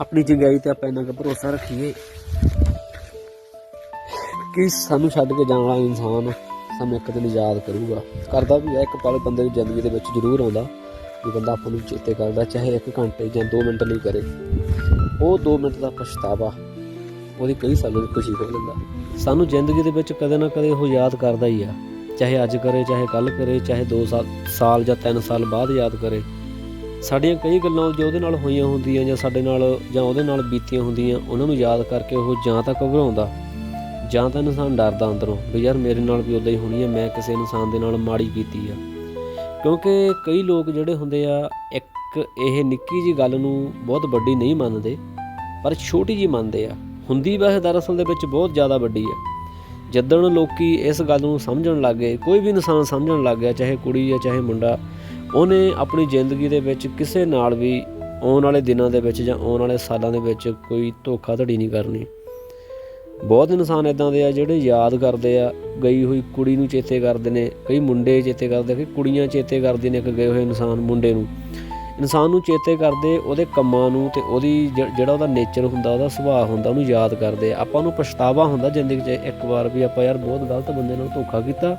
ਆਪਣੀ ਚੰਗਿਆਈ ਤੇ ਆਪਾਂ ਇੰਨਾ ਕੁ ਭਰੋਸਾ ਰੱਖੀਏ ਕਿ ਸਾਨੂੰ ਛੱਡ ਕੇ ਜਾਣ ਵਾਲਾ ਇਨਸਾਨ ਸਾਨੂੰ ਇੱਕ ਦਿਨ ਯਾਦ ਕਰੂਗਾ। ਕਰਦਾ ਵੀ ਹੈ, ਇੱਕ ਪਲ ਬੰਦੇ ਦੀ ਜ਼ਿੰਦਗੀ ਦੇ ਵਿੱਚ ਜ਼ਰੂਰ ਆਉਂਦਾ, ਵੀ ਬੰਦਾ ਆਪਾਂ ਨੂੰ ਚੇਤੇ ਕਰਦਾ, ਚਾਹੇ 1 ਘੰਟੇ ਜਾਂ 2 ਮਿੰਟ ਲਈ ਕਰੇ। ਉਹ 2 ਮਿੰਟ ਦਾ ਪਛਤਾਵਾ ਉਹਦੀ ਕਈ ਸਾਲਾਂ ਦੀ ਖੁਸ਼ੀ ਹੋ ਲੈਂਦਾ। ਸਾਨੂੰ ਜ਼ਿੰਦਗੀ ਦੇ ਵਿੱਚ ਕਦੇ ਨਾ ਕਦੇ ਉਹ ਯਾਦ ਕਰਦਾ ਹੀ ਆ। ਚਾਹੇ ਅੱਜ ਕਰੇ, ਚਾਹੇ ਕੱਲ ਕਰੇ, ਚਾਹੇ 2 ਸਾਲ ਸਾਲ ਜਾਂ 3 ਸਾਲ ਬਾਅਦ ਯਾਦ ਕਰੇ। ਸਾਡੀਆਂ ਕਈ ਗੱਲਾਂ ਜੋ ਉਹਦੇ ਨਾਲ ਹੋਈਆਂ ਹੁੰਦੀਆਂ ਜਾਂ ਸਾਡੇ ਨਾਲ ਜਾਂ ਉਹਦੇ ਨਾਲ ਬੀਤੀਆਂ ਹੁੰਦੀਆਂ, ਉਹਨਾਂ ਨੂੰ ਯਾਦ ਕਰਕੇ ਉਹ ਜਾਂ ਤਾਂ ਘਬਰਾਉਂਦਾ, ਜਾਂ ਤਾਂ ਇਨਸਾਨ ਡਰਦਾ ਅੰਦਰੋਂ ਵੀ ਯਾਰ ਮੇਰੇ ਨਾਲ ਵੀ ਉਦਾਂ ਹੀ ਹੋਣੀ ਹੈ ਮੈਂ ਕਿਸੇ ਇਨਸਾਨ ਦੇ ਨਾਲ ਮਾੜੀ ਕੀਤੀ ਆ। ਕਿਉਂਕਿ ਕਈ ਲੋਕ ਜਿਹੜੇ ਹੁੰਦੇ ਆ, ਇੱਕ ਇਹ ਨਿੱਕੀ ਜੀ ਗੱਲ ਨੂੰ ਬਹੁਤ ਵੱਡੀ ਨਹੀਂ ਮੰਨਦੇ, ਪਰ ਛੋਟੀ ਜੀ ਮੰਨਦੇ ਆ। ਹੁੰਦੀ ਵੈਸੇ ਦਰਅਸਲ ਦੇ ਵਿੱਚ ਬਹੁਤ ਜ਼ਿਆਦਾ ਵੱਡੀ ਆ। ਜਦੋਂ ਲੋਕੀ ਇਸ ਗੱਲ ਨੂੰ ਸਮਝਣ ਲੱਗੇ ਕੋਈ ਵੀ ਇਨਸਾਨ ਸਮਝਣ ਲੱਗ ਗਿਆ, ਚਾਹੇ ਕੁੜੀ ਆ, ਚਾਹੇ ਮੁੰਡਾ ਉਹਨੇ ਆਪਣੀ ਜ਼ਿੰਦਗੀ ਦੇ ਵਿੱਚ ਕਿਸੇ ਨਾਲ ਵੀ ਆਉਣ ਵਾਲੇ ਦਿਨਾਂ ਦੇ ਵਿੱਚ ਜਾਂ ਆਉਣ ਵਾਲੇ ਸਾਲਾਂ ਦੇ ਵਿੱਚ ਕੋਈ ਧੋਖਾਧੜੀ ਨਹੀਂ ਕਰਨੀ। ਬਹੁਤ ਇਨਸਾਨ ਇਦਾਂ ਦੇ ਆ ਜਿਹੜੇ ਯਾਦ ਕਰਦੇ ਆ, ਗਈ ਹੋਈ ਕੁੜੀ ਨੂੰ ਚੇਤੇ ਕਰਦੇ ਨੇ, ਕਈ ਮੁੰਡੇ ਚੇਤੇ ਕਰਦੇ ਕਿ ਕੁੜੀਆਂ ਚੇਤੇ ਕਰਦੀਆਂ ਨੇ ਇੱਕ ਗਏ ਹੋਏ ਇਨਸਾਨ ਮੁੰਡੇ ਨੂੰ। ਇਨਸਾਨ ਨੂੰ ਚੇਤੇ ਕਰਦੇ ਉਹਦੇ ਕੰਮਾਂ ਨੂੰ ਤੇ ਉਹਦੀ ਜ- ਜਿਹੜਾ ਉਹਦਾ ਨੇਚਰ ਹੁੰਦਾ, ਉਹਦਾ ਸੁਭਾਅ ਹੁੰਦਾ, ਉਹਨੂੰ ਯਾਦ ਕਰਦੇ ਆ। ਆਪਾਂ ਨੂੰ ਪਛਤਾਵਾ ਹੁੰਦਾ ਜ਼ਿੰਦਗੀ 'ਚ ਇੱਕ ਵਾਰ ਵੀ ਆਪਾਂ ਯਾਰ ਬਹੁਤ ਗਲਤ ਬੰਦੇ ਨਾਲ ਧੋਖਾ ਕੀਤਾ